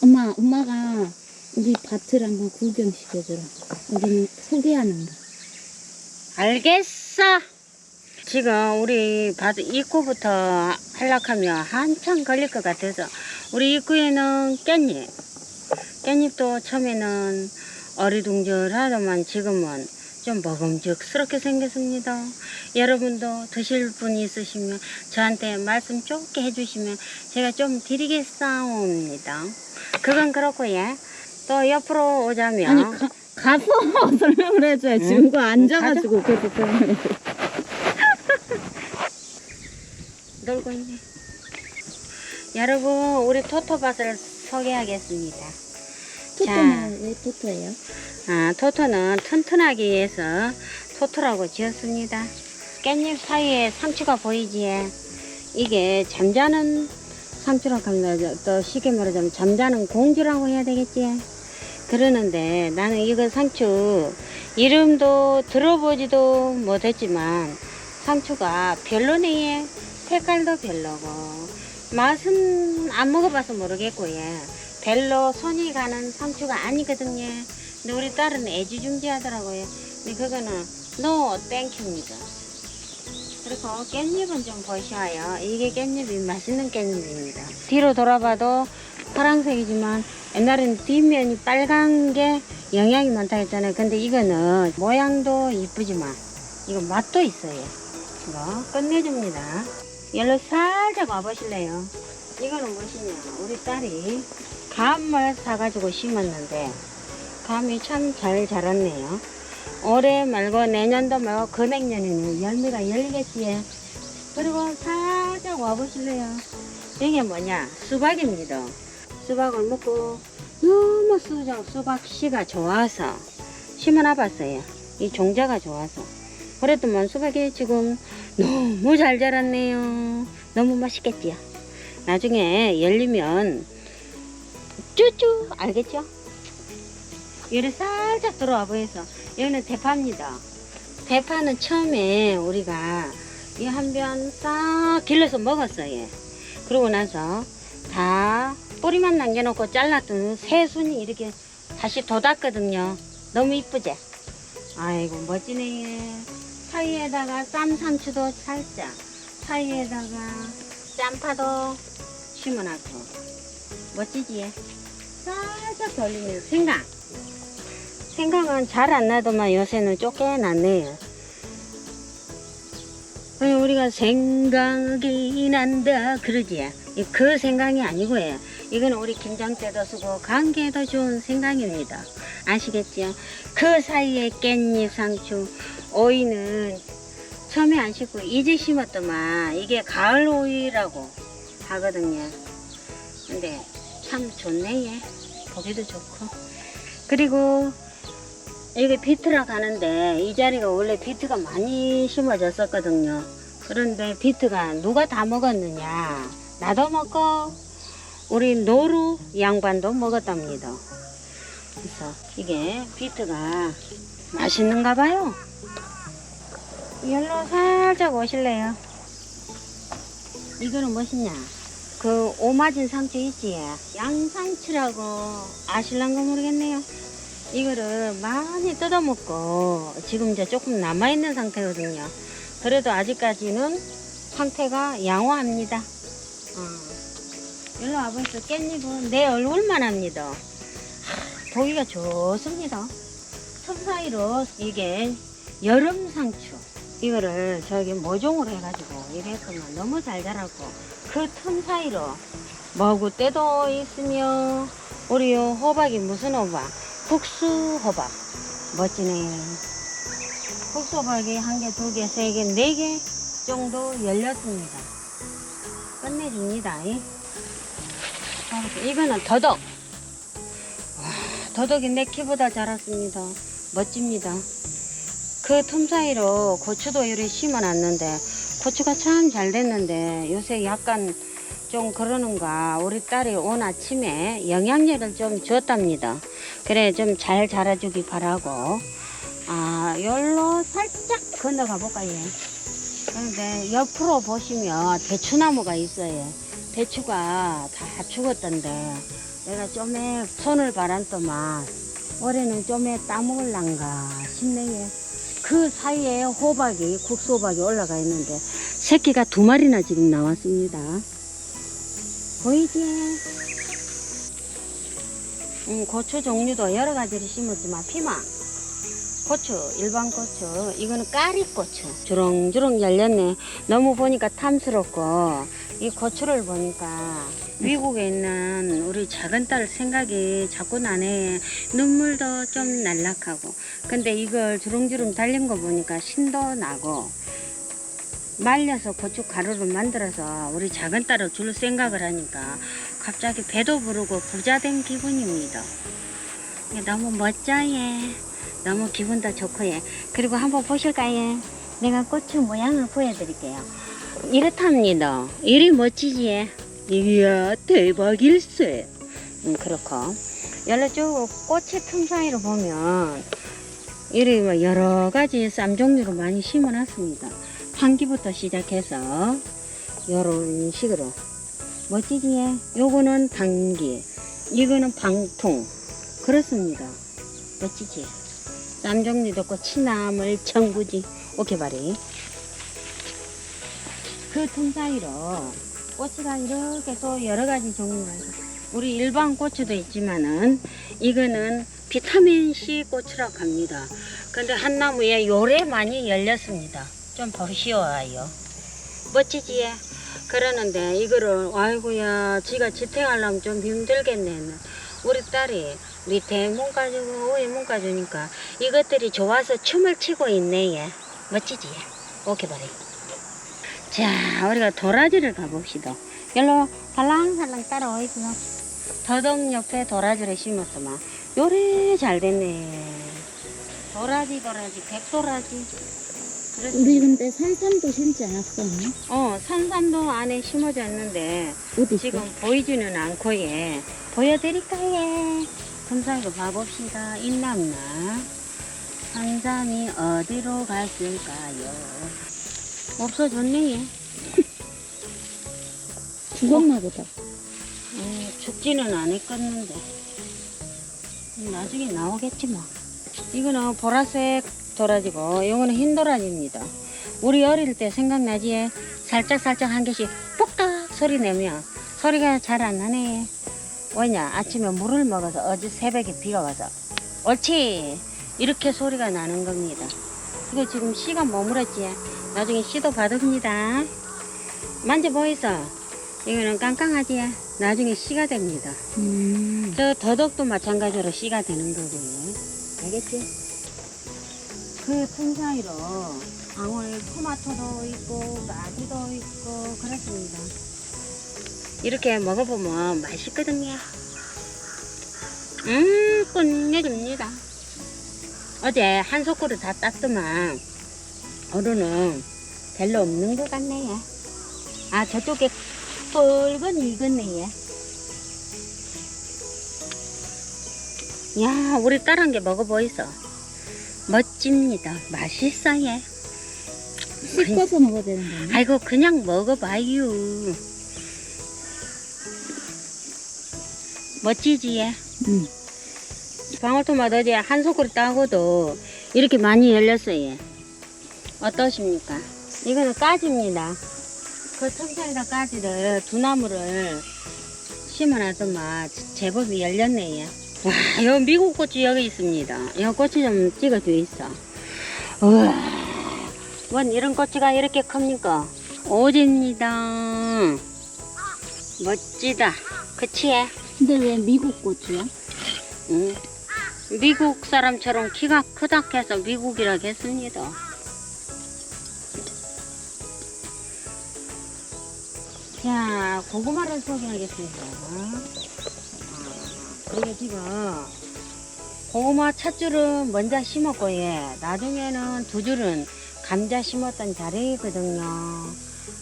엄마, 엄마가 우리 밭을 한번 구경시켜주라. 우리는 소개하는 거. 알겠어. 지금 우리 밭 입구부터 하락하면 한참 걸릴 것 같아서 우리 입구에는 깻잎. 깻잎도 처음에는 어리둥절하더만 지금은 좀 먹음직스럽게 생겼습니다. 여러분도 드실 분이 있으시면 저한테 말씀 좁게 해주시면 제가 좀 드리겠사옵니다. 그건 그렇고 예. 또 옆으로 오자면 아니, 가, 가서 설명을 해줘야 응? 지금 거 앉아가지고 그렇게 설명해. 놀고 있네. 여러분, 우리 토토밭을 소개하겠습니다. 토토는 왜 토토예요? 아, 토토는 튼튼하기 위해서 토토라고 지었습니다. 깻잎 사이에 상추가 보이지? 이게 잠자는 상추라고 합니다. 또 쉽게 말하자면 잠자는 공주라고 해야 되겠지? 그러는데 나는 이거 상추 이름도 들어보지도 못했지만 상추가 별로네. 색깔도 별로고 맛은 안 먹어봐서 모르겠고 예. 별로 손이 가는 상추가 아니거든요. 근데 우리 딸은 애지중지하더라고요. 근데 그거는 노 땡큐입니다. 그리고 깻잎은 좀 보셔요. 이게 깻잎이 맛있는 깻잎입니다. 뒤로 돌아봐도 파란색이지만 옛날에는 뒷면이 빨간 게 영양이 많다 했잖아요. 근데 이거는 모양도 이쁘지만 이거 맛도 있어요. 이거 끝내줍니다. 열로 살짝 와보실래요? 이거는 무엇이냐? 우리 딸이 감을 사가지고 심었는데 감이 참 잘 자랐네요. 올해 말고 내년도 말고 금액년에는 열매가 열겠지요. 그리고 살짝 와보실래요? 이게 뭐냐? 수박입니다. 수박을 먹고 너무 수박, 수박 씨가 좋아서 심어놔봤어요. 이 종자가 좋아서. 그랬더만 수박이 지금 너무 잘 자랐네요. 너무 맛있겠지요. 나중에 열리면 쭈쭈 알겠죠? 얘를 살짝 들어와 보여서 여기는 대파입니다. 대파는 처음에 우리가 이 한 변 싹 길러서 먹었어요. 그러고 나서 다 뿌리만 남겨놓고 잘랐던 새순이 이렇게 다시 돋았거든요. 너무 이쁘지? 아이고 멋지네. 사이에다가 쌈상추도 살짝, 사이에다가 짬파도 심어놨고 멋지지? 살짝 돌리면 생강. 생강은 잘 안 나더만 요새는 쫓겨났네요. 아니, 우리가 생각이 난다 그러지. 이그 생강이 아니고요. 이건 우리 김장 때도 쓰고 감기에도 좋은 생강입니다. 아시겠죠? 그 사이에 깻잎, 상추, 오이는 처음에 안 심고 이제 심었더만 이게 가을 오이라고 하거든요. 근데 참 좋네 얘. 보기도 좋고. 그리고 여기 비트라 가는데 이 자리가 원래 비트가 많이 심어졌었거든요. 그런데 비트가 누가 다 먹었느냐? 나도 먹고 우리 노루 양반도 먹었답니다. 그래서 이게 비트가 맛있는가 봐요. 열로 살짝 오실래요? 이거는 무엇이냐? 그 오마진 상추 있지? 양상추라고 아실란가 모르겠네요. 이거를 많이 뜯어먹고 지금 이제 조금 남아있는 상태거든요. 그래도 아직까지는 상태가 양호합니다. 어. 일로 와보세요. 깻잎은 내 얼굴만 합니다. 하, 보기가 좋습니다. 틈 사이로 이게 여름 상추. 이거를 저기 모종으로 해가지고 이랬으면 너무 잘 자라고 그 틈 사이로 먹을 때도 있으며 우리 요 호박이 무슨 호박? 국수 호박. 멋지네. 국수 호박이 한 개, 두 개, 세 개, 네 개 정도 열렸습니다. 끝내줍니다. 이. 자, 이거는 더덕. 와, 더덕이 내 키보다 자랐습니다. 멋집니다. 그 틈 사이로 고추도 이렇게 심어 놨는데 고추가 참 잘 됐는데 요새 약간 좀 그러는가 우리 딸이 오늘 아침에 영양제를 좀 줬답니다. 그래 좀 잘 자라주기 바라고 아 열로 살짝 건너가 볼까요? 그런데 옆으로 보시면 대추나무가 있어요. 대추가 다 죽었던데 내가 좀에 손을 바란더만 올해는 좀에 따먹을란가 싶네. 그 사이에 호박이 국수호박이 올라가 있는데 새끼가 두 마리나 지금 나왔습니다. 보이지? 음, 고추 종류도 여러 가지를 심었지만 피마 고추 일반 고추 이거는 까리 고추. 주렁주렁 열렸네. 너무 보니까 탐스럽고 이 고추를 보니까 미국에 있는 우리 작은 딸 생각이 자꾸 나네. 눈물도 좀 날락하고. 근데 이걸 주렁주렁 달린 거 보니까 신도 나고 말려서 고추 가루를 만들어서 우리 작은 딸을 줄 생각을 하니까 갑자기 배도 부르고 부자 된 기분입니다. 예, 너무 멋져예. 너무 기분도 좋고 예. 그리고 한번 보실까요? 내가 고추 모양을 보여드릴게요. 이렇답니다. 이리 멋지지 예. 이야 대박일세. 음, 그렇고 연락 쭉 꽃의 틈 사이로 보면 이리 뭐 여러 가지 쌈 종류로 많이 심어놨습니다. 한기부터 시작해서 이런 식으로 멋지지? 요거는 단기, 이거는 방통. 그렇습니다. 멋지지? 쌈 종류도 있고, 치나물, 청부지, 오케바리. 그 틈 사이로 꽃이가 이렇게 또 여러 가지 종류가 있어. 우리 일반 고추도 있지만은, 이거는 비타민C 고추라고 합니다. 근데 한 나무에 요래 많이 열렸습니다. 좀 보시오아요. 멋지지? 그러는데 이거를 아이고야 지가 지탱하려면 좀 힘들겠네 우리 딸이 밑에 문 가지고 위에 문 가지니까 이것들이 좋아서 춤을 추고 있네 얘. 멋지지? 오케이 바리. 자 우리가 도라지를 가봅시다. 열로 살랑살랑 따라오이죠 더덕 옆에 도라지를 심었더만 요래 잘 됐네. 도라지 도라지 백도라지 그렇지. 우리 근데 산삼도 심지 않았어. 어, 산삼도 안에 심어져 있는데 어디 있어? 지금 보이지는 않고 예. 보여드릴까요? 금상도 봐봅시다. 있나없나? 산삼이 어디로 갔을까요? 없어졌네 예. 죽었나 보다. 음, 죽지는 않았겠는데 나중에 나오겠지 뭐 이거는 보라색 도라지고 이거는 흰 도라지입니다. 우리 어릴 때 생각나지 살짝 살짝 한 개씩 뽁딱 소리 내면 소리가 잘 안 나네. 왜냐? 아침에 물을 먹어서 어제 새벽에 비가 와서 옳지! 이렇게 소리가 나는 겁니다. 이거 지금 씨가 머물었지? 나중에 씨도 받읍니다. 만져보이소? 이거는 깡깡하지? 나중에 씨가 됩니다. 음. 저 더덕도 마찬가지로 씨가 되는 거고요. 알겠지? 그틈 사이로 방울 토마토도 있고 마디도 있고 그렇습니다. 이렇게 먹어보면 맛있거든요. 음, 끝내줍니다. 어제 한 소쿠를 다 땄더만 오늘은 별로 없는 것 같네요. 아 저쪽에 붉은 익었네 얘. 야, 우리 딸한 개 먹어보이소. 멋집니다. 맛있어요. 씻어서 먹어야 되는 거네. 아이고, 그냥 먹어봐요. 멋지지, 얘? 응. 방울토마토 어제 한 소쿠리 따고도 이렇게 많이 열렸어요. 어떠십니까? 이거는 까지입니다. 그 틈사이다 까지를 두 나무를 심어놨더만 제법이 열렸네. 얘. 와, 요 미국 고추 여기 있습니다. 요 고추 좀 찍어줘 있어. 우와, 뭔 이런 고추가 이렇게 큽니까? 오지입니다. 멋지다. 그치? 근데 왜 미국 고추야? 응. 미국 사람처럼 키가 크다 해서 미국이라고 했습니다. 자, 고구마를 소개하겠습니다. 아, 그리고 지금 고구마 첫 줄은 먼저 심었고, 예. 나중에는 두 줄은 감자 심었던 자리거든요.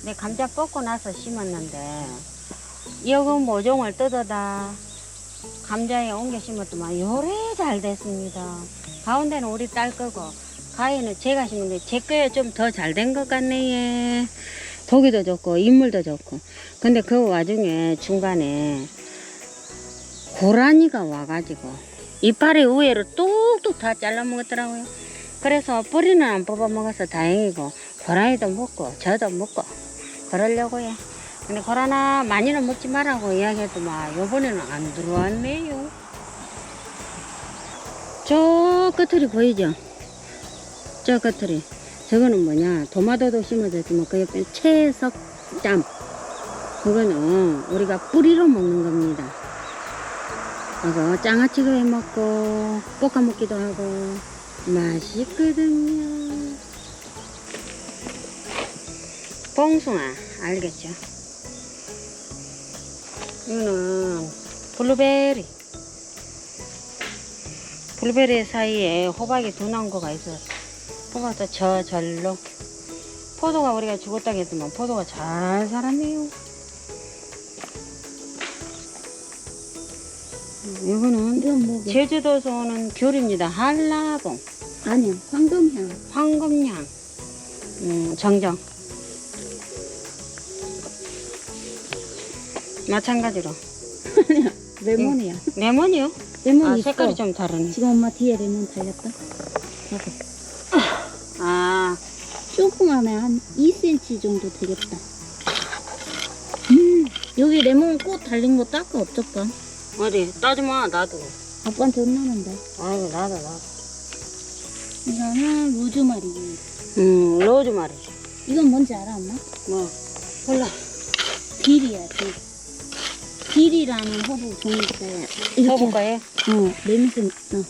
근데 감자 뽑고 나서 심었는데, 여금 모종을 뜯어다 감자에 옮겨 심었더만 요래 잘 됐습니다. 가운데는 우리 딸 거고 가위는 제가 심는데 제 거에 좀 더 잘 된 것 같네. 예. 보기도 좋고 인물도 좋고. 근데 그 와중에 중간에 고라니가 와가지고 이파리 우회로 뚝뚝 다 잘라 먹었더라고요. 그래서 뿌리는 안 뽑아 먹어서 다행이고 고라니도 먹고 저도 먹고 그러려고요. 근데 고라나 많이는 먹지 말라고 이야기해도 막 요번에는 안 들어왔네요. 저 끝들이 보이죠? 저 끝들이. 저거는 뭐냐? 도마도도 심어졌지만 그 옆에 채석잠. 그거는 우리가 뿌리로 먹는 겁니다. 그래서 장아찌도 해 먹고 볶아 먹기도 하고 맛있거든요. 봉숭아 알겠죠? 이거는 블루베리. 블루베리 사이에 호박이 두 나무가 있어서 뽑아서 저 절로 포도가 우리가 죽었다고 했지만 포도가 잘 자랐네요. 이거는? 제주도에서 오는 귤입니다. 한라봉, 아니야, 황금향. 황금향, 음, 정정. 마찬가지로 아니야, 레몬이야. 레몬이요? 레몬 아 있어. 색깔이 좀 다르네. 지금 엄마 뒤에 레몬 달렸다. 봐봐. 아 조그마하면 한 2cm 정도 되겠다. 음, 여기 레몬 꽃 달린 거 닦아 어쩔까? 어디 따지마 나도. 아빠한테 혼나는데. 아이고 나도 나도. 이거는 로즈마리. 음 로즈마리지. 이건 뭔지 알아, 엄마? 뭐 몰라. 딜이야, 딜. 딜이라는 허브 있어요. 이렇게. 써볼까요? 어, 냄새, 어.